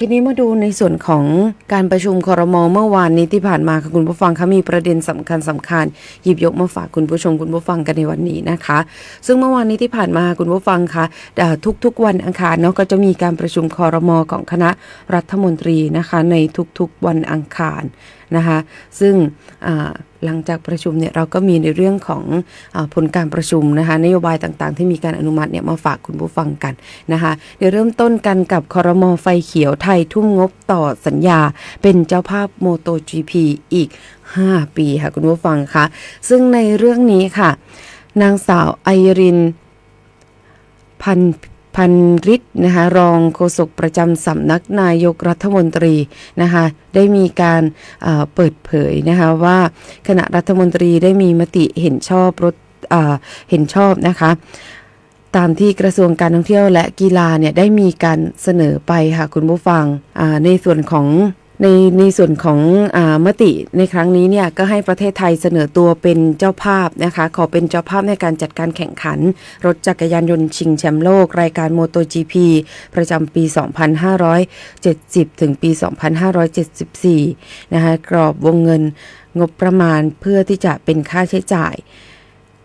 ทีนี้มาดูในส่วนของการประชุมคอรมอเมื่อวานนี้ที่ผ่านมาค่ะคุณผู้ฟังคะมีประเด็นสำคัญสำคัญหยิบยกมาฝากคุณผู้ชมคุณผู้ฟังกันในวันนี้นะคะ ซึ่งเมื่อวานนี้ที่ผ่านมาคุณผู้ฟังคะเอ่อทุกๆวันอังคารเนาะก็จะมีการประชุมคอรมอของคณะรัฐมนตรีนะคะในทุกๆวันอังคารนะคะ ซึ่งอ่า หลังจากประชุมเนี่ยเราก็มีในเรื่องของอผลการประชุมนะคะนโยบายต่างๆ ที่มีการอนุมัติเนี่ยมาฝากคุณผู้ฟังกันนะคะเดี๋ยวเริ่มต้นกันกับคอรมอไฟเขียวไทยทุ่มงบต่อสัญญา เป็นเจ้าภาพโมโต GP อีก 5 ปีค่ะคุณผู้ฟังคะซึ่งในเรื่องนี้ค่ะ นางสาวไอรินพัน พันฤทธิ์นะคะรองโฆษกประจำสำนักนายกรัฐมนตรีนะคะได้มีการเปิดเผยนะคะว่าคณะรัฐมนตรีได้มีมติเห็นชอบรถเห็นชอบนะคะตามที่กระทรวงการท่องเที่ยวและกีฬาเนี่ยได้มีการเสนอไปค่ะคุณผู้ฟังในส่วนของ ในในส่วนของอมติในครั้งนี้เนี่ยก็ให้ประเทศไทยเสนอตัวเป็นเจ้าภาพนะคะ ขอเป็นเจ้าภาพในการจัดการแข่งขัน รถจักรยานยนต์ชิงแชมป์โลก รายการโมโต GP ประจำปี 2570 ถึงปี 2574 นะคะกรอบวงเงินงบประมาณเพื่อที่จะเป็นค่าใช้จ่าย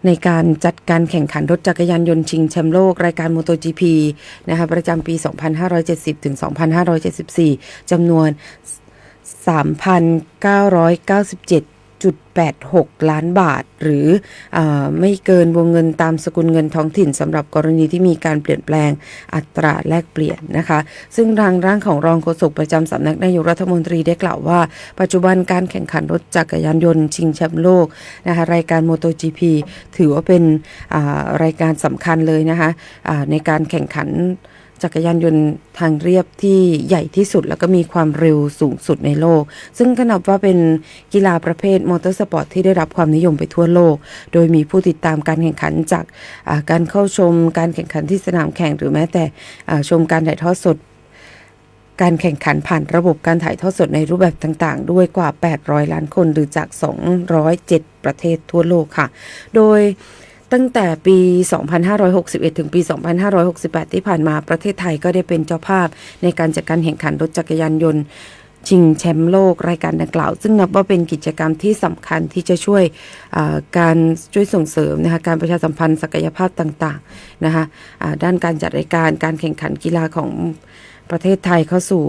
ในการจัดการแข่งขันรถจักรยานยนต์ชิงแชมป์โลก รายการโมโต GP นะคะประจำปี 2570 ถึง 2574 จำนวน 3,997.86 ล้านบาท หรืออไม่เกินวงเงินตามสกุลเงินท้องถิ่นสำหรับกรณีที่มีการเปลี่ยนแปลงอัตราแลกเปลี่ยนนะคะ ซึ่งทางร่างของรองโฆษกประจำสำนักนายกรัฐมนตรีได้กล่าวว่า ปัจจุบันการแข่งขันรถจักรยานยนต์ชิงแชมป์โลกนะคะรายการ MotoGP ถือว่าเป็นรายการสำคัญเลยนะคะในการแข่งขัน จักรยานยนต์ทางเรียบที่ใหญ่ที่สุด แล้วก็มีความเร็วสูงสุดในโลก ซึ่งก็นับว่าเป็นกีฬาประเภทมอเตอร์สปอร์ตที่ได้รับความนิยมไปทั่วโลก โดยมีผู้ติดตามการแข่งขันจากการเข้าชมการแข่งขันที่สนามแข่งหรือแม้แต่ชมการถ่ายทอดสดการแข่งขันผ่านระบบการถ่ายทอดสดในรูปแบบต่างๆ ด้วยกว่า 800 ล้านคนหรือจาก 207 ประเทศทั่วโลกค่ะ โดย ตั้งแต่ปี 2561 ถึงปี 2568 ที่ผ่านมาประเทศไทยก็ได้เป็นเจ้าภาพ ในการจัดการแข่งขันรถจักรยานยนต์ ชิงแชมป์โลกรายการดังกล่าว ซึ่งนับว่าเป็นกิจกรรมที่สำคัญที่จะช่วยการช่วยส่งเสริมนะคะการประชาสัมพันธ์ศักยภาพต่างๆนะคะด้านการจัดรายการการแข่งขันกีฬาของประเทศไทยเข้าสู่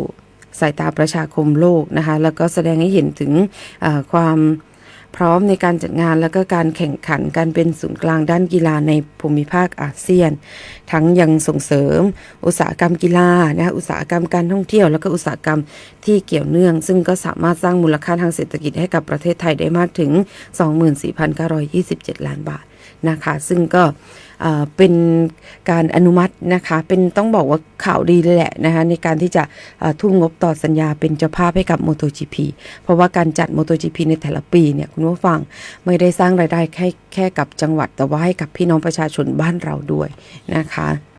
สายตาประชาคมโลกนะคะแล้วก็แสดงให้เห็นถึงความ พร้อมในการจัดงานและก็การแข่งขันการเป็นศูนย์กลางด้านกีฬาในภูมิภาคอาเซียน ทั้งยังส่งเสริม อุตสาหกรรมกีฬานะคะอุตสาหกรรมการท่องเที่ยว และก็อุตสาหกรรมที่เกี่ยวเนื่อง ซึ่งก็สามารถสร้างมูลค่าทางเศรษฐกิจให้กับประเทศไทยได้มากถึง 24,927 ล้านบาท นะคะซึ่งก็เป็นการอนุมัตินะคะเป็นต้องบอกว่าข่าวดีเลยแหละนะคะในการที่จะทุ่มงบต่อสัญญาเป็นเจ้าภาพให้กับ MotoGP เพราะว่าการจัด MotoGP ในแต่ละปีเนี่ยคุณผู้ฟังไม่ได้สร้างรายได้แค่แค่กับจังหวัด แต่ว่าให้กับพี่น้องประชาชนบ้านเราด้วยนะคะ